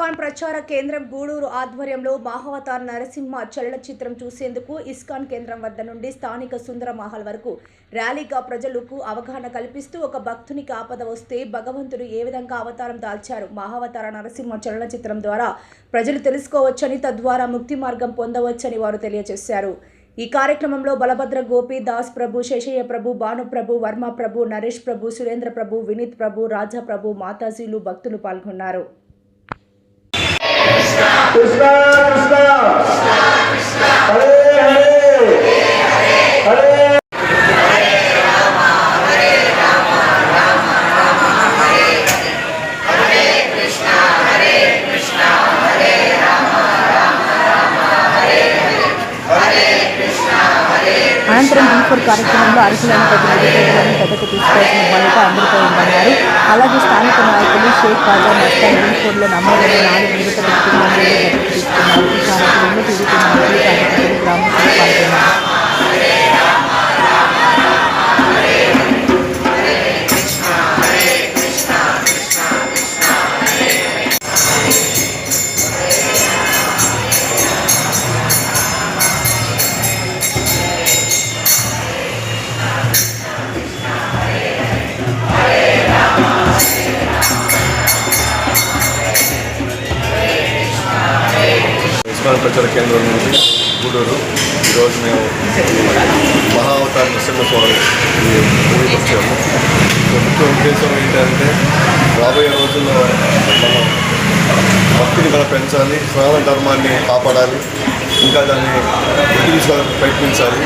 ISKCON ప్రచార కేంద్రం గూడూరు ఆధ్వర్యంలో మహావతార్ నరసింహ చలనచిత్రం చూసేందుకు ఇస్కాన్ కేంద్రం వద్ద నుండి స్థానిక సుందర మహల్ వరకు ర్యాలీగా ప్రజలకు అవగాహన కల్పిస్తూ ఒక భక్తునికి ఆపద వస్తే భగవంతుడు ఏ విధంగా అవతారం దాల్చారు? మహావతార నరసింహ చలనచిత్రం ద్వారా ప్రజలు తెలుసుకోవచ్చని తద్వారా ముక్తి మార్గం పొందవచ్చని వారు తెలియజేశారు. ఈ కార్యక్రమంలో బలభద్ర గోపి దాస్ ప్రభు శేషయ్య ప్రభు భానుప్రభు వర్మ ప్రభు నరేష్ ప్రభు సురేంద్ర ప్రభు వినీత్ ప్రభు రాజా ప్రభు మాతాజీలు భక్తులు పాల్గొన్నారు. కృష్ణ కృష్ణ. హరే హరే. హరే అనంతరం బీఫోర్ కార్యక్రమంలో అర్హులైన ప్రతినిధులను పెద్దకు తీసుకోవాల్సిన బాధ్యత అందరితో ఉందన్నారు అలాగే స్థానిక నాయకులు షేక్ ఖాజా మస్తాన్ బీఫోర్లో నమోదైన నాలుగు నిరుపేద ప్రచార కేంద్రం నుండి గూడూరు. ఈరోజు మేము మహావతార నరసింహ స్వామి ఈ మూవీకి వచ్చాము. ముఖ్య ఉద్దేశం ఏంటంటే రాబోయే రోజుల్లో మనం భక్తిని మనం పెంచాలి సనాతన ధర్మాన్ని కాపాడాలి ఇంకా దాన్ని గుర్తించడానికి ప్రయత్నించాలి.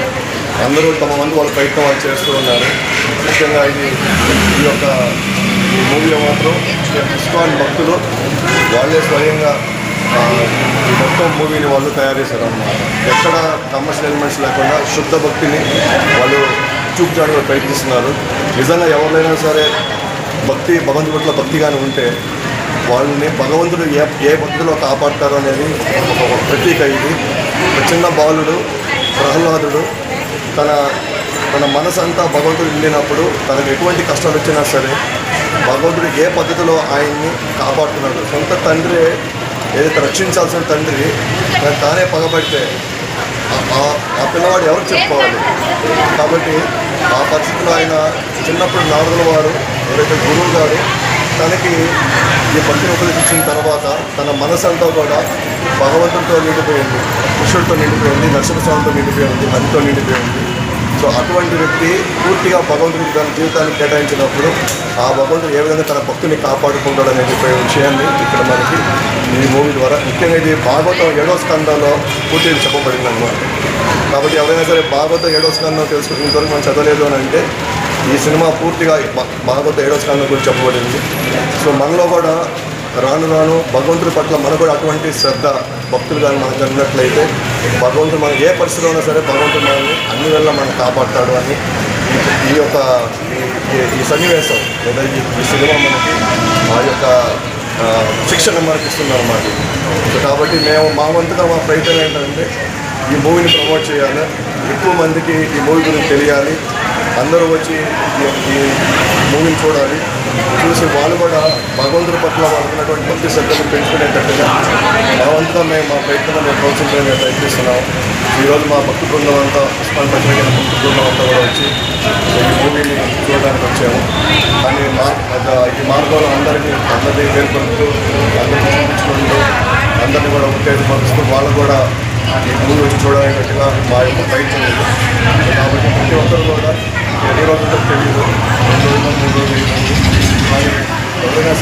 అందరూ తమ మంది వాళ్ళ ప్రయత్నం వాళ్ళు చేస్తూ ఉన్నారు. ముఖ్యంగా ఇది ఈ యొక్క మూవీ మాత్రం ఇస్కాన్ భక్తులు వాళ్ళే స్వయంగా మొత్తం మూవీని వాళ్ళు తయారు చేశారు అన్నమాట ఎక్కడ కమర్షియల్ ఎలిమెంట్స్ లేకుండా శుద్ధ భక్తిని వాళ్ళు చూపించడానికి ప్రయత్నిస్తున్నారు. నిజంగా ఎవరైనా సరే భక్తి భగవంతుడి పట్ల భక్తిగానే ఉంటే వాళ్ళని భగవంతుడు ఏ ఏ భక్తిలో కాపాడతారు అనేది ఒక ప్రతీక ఇది. ఒక చిన్న బాలుడు ప్రహ్లాదుడు తన తన మనసు అంతా భగవంతుడు నిండినప్పుడు తనకు ఎటువంటి కష్టాలు వచ్చినా సరే భగవంతుడు ఏ పద్ధతిలో ఆయన్ని కాపాడుతున్నాడు? సొంత తండ్రి ఏదైతే రక్షించాల్సిన తండ్రి దాన్ని తానే పగబడితే ఆ- పిల్లవాడు ఎవరు చెప్పుకోవాలి? కాబట్టి ఆ పరిస్థితిలో ఆయన చిన్నప్పుడు నారదుల వారు ఎవరైతే గురువు గారు తనకి ఈ భక్తిని ఉపదేశించిన తర్వాత తన మనసంతా కూడా భగవంతుడితో నిండిపోయింది కృష్ణుడితో నిండిపోయింది నరసింహస్వామితో నిండిపోయింది హరితో నిండిపోయింది. సో అటువంటి వ్యక్తి పూర్తిగా భగవంతుడికి తన జీవితాన్ని కేటాయించినప్పుడు ఆ భగవంతుడు ఏ విధంగా తన భక్తుని కాపాడుకుంటాడు అనే చెప్పే విషయాన్ని ఇక్కడ మనకి ఈ మూవీ ద్వారా ముఖ్యంగా ఇది భాగవతం ఏడో స్కందంలో పూర్తిగా చెప్పబడింది అనమాట కాబట్టి ఎవరైనా సరే భాగవతం ఏడో స్కందం తెలుసుకుని ఇంతవరకు మనం చదవలేదు అని అంటే ఈ సినిమా పూర్తిగా భాగవత ఏడో స్కందం గురించి చెప్పబడింది. సో మనలో కూడా రాను రాను భగవంతుడి పట్ల మనకు కూడా అటువంటి శ్రద్ధ భక్తులు కానీ మనకు జరిగినట్లయితే భగవంతుడు మనం ఏ పరిస్థితిలో ఉన్నా సరే భగవంతుడు మనల్ని అన్ని వేళ మనం కాపాడతాడు అని ఈ- యొక్క ఈ- సన్నివేశం లేదా ఈ సినిమా మనకి ఆ యొక్క శిక్షణ మనకి ఇస్తుందన్నమాట. సో కాబట్టి మేము మా వంతుగా మా ప్రయత్నం ఏంటంటే ఈ మూవీని ప్రమోట్ చేయాలి. ఎక్కువ మందికి ఈ మూవీ గురించి తెలియాలి. అందరూ వచ్చి ఈ- ఈ మూవీని చూడాలి. చూసి వాళ్ళు కూడా భగవంతుడి పట్ల వాళ్ళకున్నటువంటి భక్తి శ్రద్ధను పెంచుకునేటట్టుగా మా మేము మా ప్రయత్నం మేము ప్రోత్సహించడానికి ప్రయత్నిస్తున్నాం. ఈరోజు మా భక్తి బృందం అంతా పుష్పాలు పట్టిన భక్తి బృందం అంతా కూడా వచ్చి ఈ మూవీని చూడడానికి వచ్చాము. కానీ మా ఈ మార్గంలో అందరికీ అందరినీ పేర్కొంటూ అందరినీ చూపించుకుంటూ అందరినీ కూడా ఉత్తేజపరుస్తూ వాళ్ళు కూడా ఈ మూవీ వచ్చి చూడగలిగినట్టుగా మా యొక్క ప్రయత్నం ఇది కాబట్టి ప్రతి ఒక్కరు కూడా ఎన్ని రోజులతో తెలియదు రెండు రోజులు మూడు రోజులు కానీ ఎవరైనా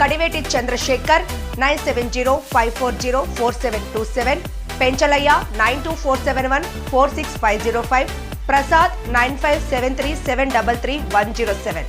Kadiveti Chandrasekhar nine seven zero five four zero four seven two seven Penchalaiah nine two four seven one four six five zero five Prasad nine five seven three seven double three one zero seven